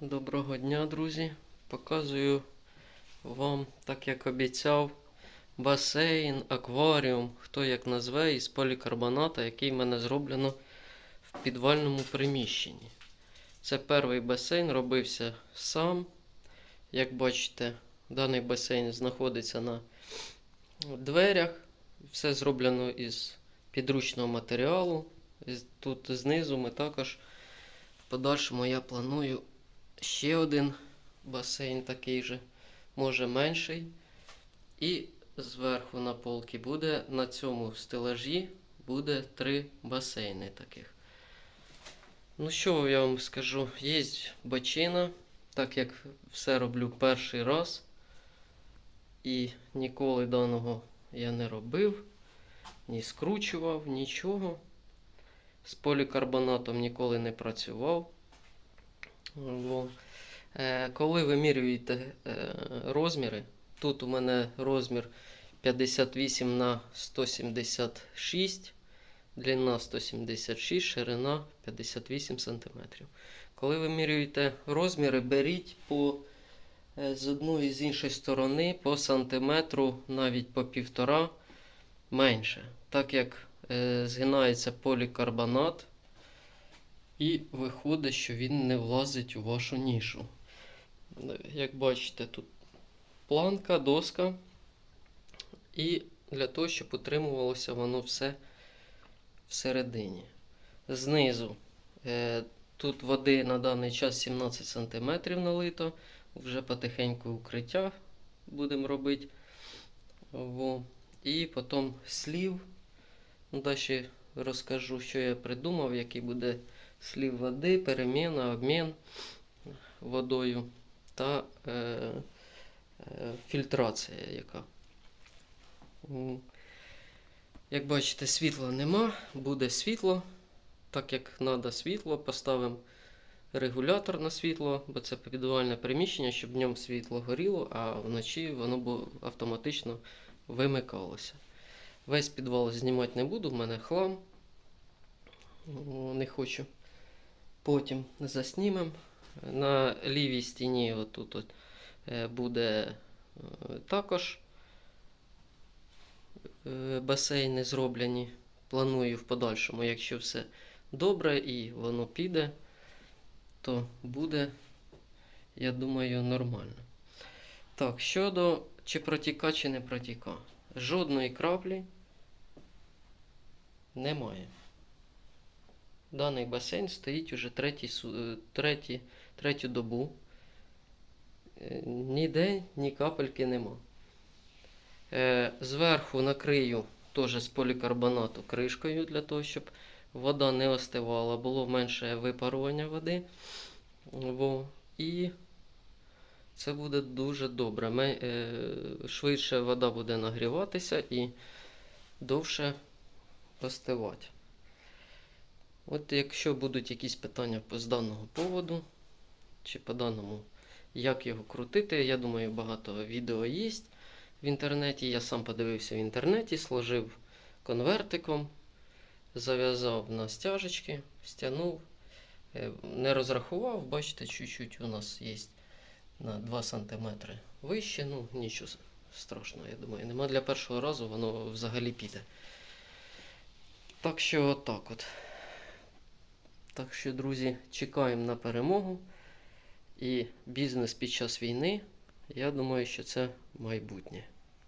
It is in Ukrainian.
Доброго дня, друзі. Показую вам, так як обіцяв, басейн, акваріум, хто як назве, із полікарбоната, який в мене зроблено в підвальному приміщенні. Це перший басейн, робився сам. Як бачите, даний басейн знаходиться на дверях. Все зроблено із підручного матеріалу. Тут знизу ми також в подальшому я планую ще один басейн такий же, може менший. І зверху на полки буде на цьому стелажі буде три басейни таких. Ну що я вам скажу? Є бочина, так як все роблю перший раз. І ніколи даного я не робив, ні скручував, нічого. З полікарбонатом ніколи не працював. Е, Коли вимірюєте е, розміри, тут у мене розмір 58 на 176, длина 176, ширина 58 см. Коли вимірюєте розміри, беріть по, е, з одної і з іншої сторони по сантиметру, навіть по півтора менше. Так як згинається полікарбонат, і виходить, що він не влазить у вашу нішу. Як бачите, тут планка, доска. І для того, щоб утримувалося воно все всередині. Знизу е, тут води на даний час 17 см налито. Вже потихеньку укриття будемо робити. Во. І потім слів. Ну, Далі розкажу, що я придумав, який буде слів води, переміна, обмін водою та е, е, фільтрація яка. Як бачите, світла нема, буде світло. Так як треба світло, поставимо регулятор на світло, бо це підвальне приміщення, щоб днем світло горіло, а вночі воно автоматично вимикалося. Весь підвал знімати не буду, в мене хлам. Не хочу. Потім заснімемо. На лівій стіні отут от, е, буде е, також е, басейни зроблені. Планую в подальшому, якщо все добре і воно піде, то буде, я думаю, нормально. Так, щодо чи протіка, чи не протіка. Жодної краплі немає. Даний басейн стоїть уже третій, су- е, треті, третю добу. Е, Ніде ні капельки нема. Е, Зверху накрию теж з полікарбонату кришкою для того, щоб вода не остивала, було менше випарування води. Во. І це буде дуже добре. Ме- е, Швидше вода буде нагріватися і довше остивати. От якщо будуть якісь питання з даного поводу, чи по даному, як його крутити, я думаю, багато відео є в інтернеті. Я сам подивився в інтернеті, сложив конвертиком, зав'язав на стяжечки, стягнув, Е, не розрахував, бачите, чуть-чуть у нас є на 2 см вище, ну нічого страшного, я думаю, нема для першого разу, воно взагалі піде. Так що отак от. Так що, друзі, чекаємо на перемогу. І бізнес під час війни, я думаю, що це майбутнє.